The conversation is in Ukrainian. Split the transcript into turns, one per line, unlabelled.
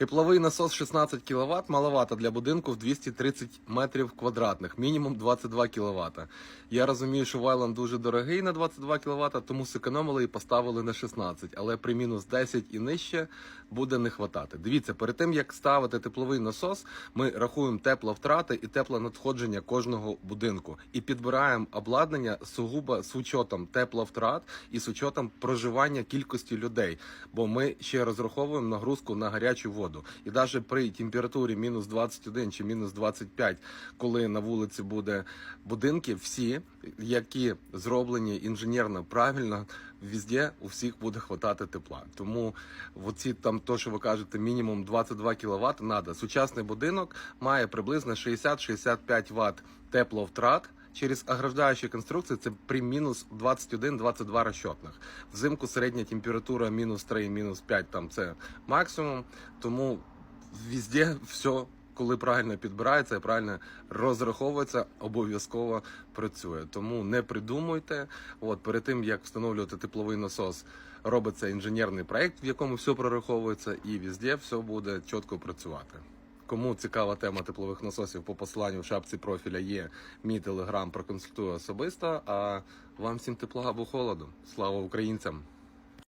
Тепловий насос 16 кВт, маловато для будинку в 230 метрів квадратних, мінімум 22 кВт. Я розумію, що Вайланд дуже дорогий на 22 кВт, тому зекономили і поставили на 16, але при мінус 10 і нижче буде не хватати. Дивіться, перед тим як ставити тепловий насос, ми рахуємо тепловтрати і теплонадходження кожного будинку і підбираємо обладнання сугубо з учетом тепловтрат і з учетом проживання кількості людей. Бо ми ще розраховуємо нагрузку на гарячу воду. І навіть при температурі мінус 21 чи мінус 25, коли на вулиці буде будинки, всі, які зроблені інженерно правильно, везде у всіх буде хватати тепла. Тому оці там то, що ви кажете, мінімум 22 кВт, треба. Сучасний будинок має приблизно 60-65 Вт тепловтрат. Через ограждаючі конструкції це при мінус 21-22 розчетних. Взимку середня температура мінус 3, мінус 5, там це максимум. Тому везде все, коли правильно підбирається і правильно розраховується, обов'язково працює. Тому не придумуйте. От перед тим як встановлювати тепловий насос, робиться інженерний проект, в якому все прораховується, і везде все буде чітко працювати. Кому цікава тема теплових насосів по посиланню в шапці профіля є мій телеграм, проконсультую особисто. А вам всім тепла або холоду. Слава українцям!